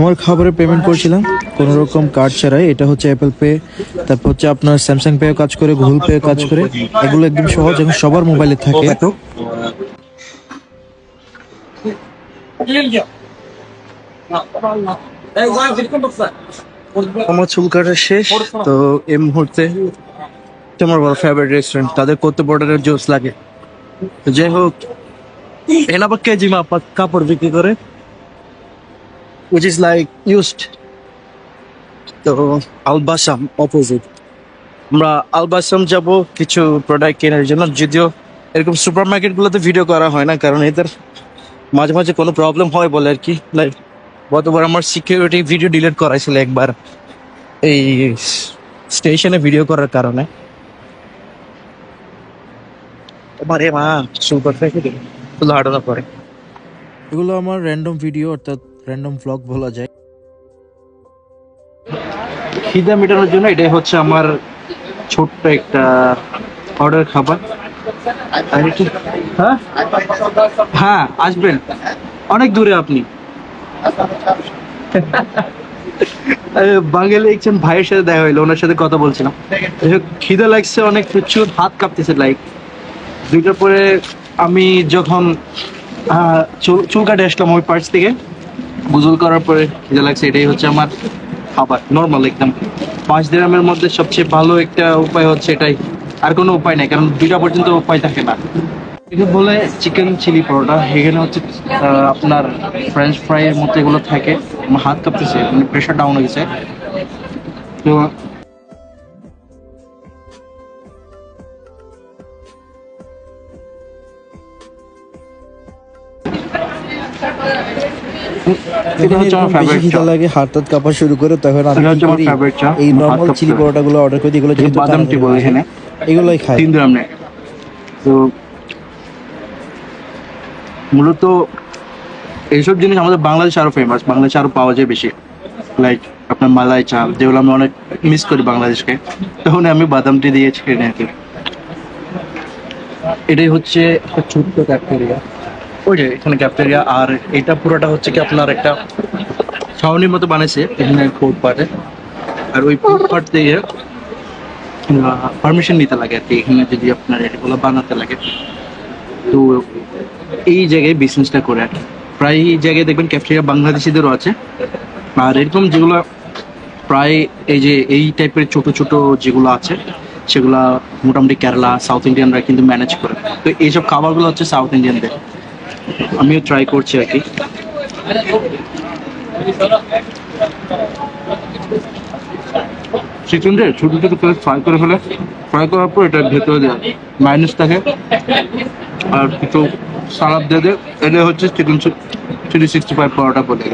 আমার খাবারের পেমেন্ট করেছিলাম। কোনো রকম কার্ড ছাড়াই। এটা হচ্ছে অ্যাপেল পে তারপর হচ্ছে আপনার স্যামসাং পেও কাজ করে গুগল পে কাজ করে। এগুলো একদম সহজ এবং সবার মোবাইলে থাকে। আমার চুল কাটা শেষ, তো এই মুহূর্তে আমার বড় ফেভারিট রেস্টুরেন্ট তাদের করতে বর্ডারের জোস লাগে? যাই হোক কেজি মাপ কাপড় বিক্রি করে। উইচ ইজ লাইক ইউজড তো আলবাসাম অপোজিট আমরা আলবাসাম যাব কিছু প্রোডাক্ট কেনার জন্য, যদিও এরকম সুপার মার্কেটগুলোতে ভিডিও করা হয় না, কারণ এদের মাঝে মাঝে কোনো প্রবলেম হয় বলে আর কি। লাইক গতবার আমার সিকিউরিটি ভিডিও ডিলিট করাইছিল একবার এই স্টেশনে ভিডিও করার কারণে। মারে মা সুপার ফ্যাক্টরি হাঁটানো করে। এগুলো আমার র্যান্ডম ভিডিও অর্থাৎ র্যান্ডম ব্লগ বলা যায়। খিদে মেটানোর জন্য এটাই হচ্ছে আমার ছোট্ট একটা অর্ডার খাবার। আর একটু হ্যাঁ? হ্যাঁ আসবেন। অনেক দূরে আপনি। বাঙালি একজন ভাইয়ের সাথে দেখা হইল, ওনার সাথে কথা বলছিলাম। খিদে লাগছে অনেক, প্রচুর, হাত কাঁপতেছে লাইক দুইটার পরে আমি যখন চুল চুল কাটে আসলাম ওই পার্টস থেকে গুজল করার পরে খিদে লাগছে, এটাই হচ্ছে আমার খাবার নর্মাল একদম। পাঁচ দিরামের মধ্যে সবচেয়ে ভালো একটা উপায় হচ্ছে এটাই। আর কোনো উপায় নাই, কারণ দুইটা পর্যন্ত উপায় থাকে না। এটা বলে চিকেন চিলি পরোটা, এখানে হচ্ছে আপনার ফ্রেঞ্চ ফ্রাইয়ের মতো এগুলো থাকে। আমার হাত কাঁপতেছে মানে প্রেশার ডাউন হয়ে গেছে। তো এটা হচ্ছে আমার এরকম বেশি favorite খিদা চা। লাগে হাত টাত কাঁপা শুরু করে তখন আমি এটা হচ্ছে আমার করি চা। এই আমার হাত নর্মাল কাঁপতে চিলি থাকে। পরোটা গুলো অর্ডার এগুলো যেহেতু বাদাম টি বলে এখানে এগুলোই খাই। তিন গ্রাম নেয় তো মূলত এইসব জিনিস আমাদের বাংলাদেশে আরও ফেমাস বাংলাদেশে আরও পাওয়া যায় বেশি। লাইক আপনার মালাই চা যেগুলো আমি অনেক মিস করি বাংলাদেশকে। তখন আমি বাদাম টি দিয়েছি কিনে এটাই হচ্ছে একটা ছোট্ট ক্যাফটেরিয়া ওই যে এখানে ক্যাফটেরিয়া আর এটা পুরোটা হচ্ছে কি আপনার একটা ছাউনির মতো বানাইছে এখানে পার্টে আর ওই পার্ট থেকে পারমিশন নিতে লাগে আর কি, এখানে যদি আপনার এগুলো বানাতে লাগে। তো এই জায়গায় বিজনেসটা করে আর কি। প্রায় এই জায়গায় দেখবেন ক্যাফটেরিয়া বাংলাদেশিদেরও আছে। আর এরকম যেগুলো প্রায় এই যে এই টাইপের ছোট ছোট যেগুলো আছে, সেগুলা মোটামুটি কেরালা সাউথ ইন্ডিয়ানরা কিন্তু ম্যানেজ করে। তো এইসব খাবারগুলো হচ্ছে সাউথ ইন্ডিয়ানদের আমিও ট্রাই করছি আর কি। চিকেনটা ছোট ছোট করে ফ্রাই করে ফেলে। ফ্রাই করার পর এটা ভেতরে দেয় মাইনাস থাকে আর কিছু সালাদ দিয়ে দেয় এটা হচ্ছে chicken chilli sixty five paratha বলে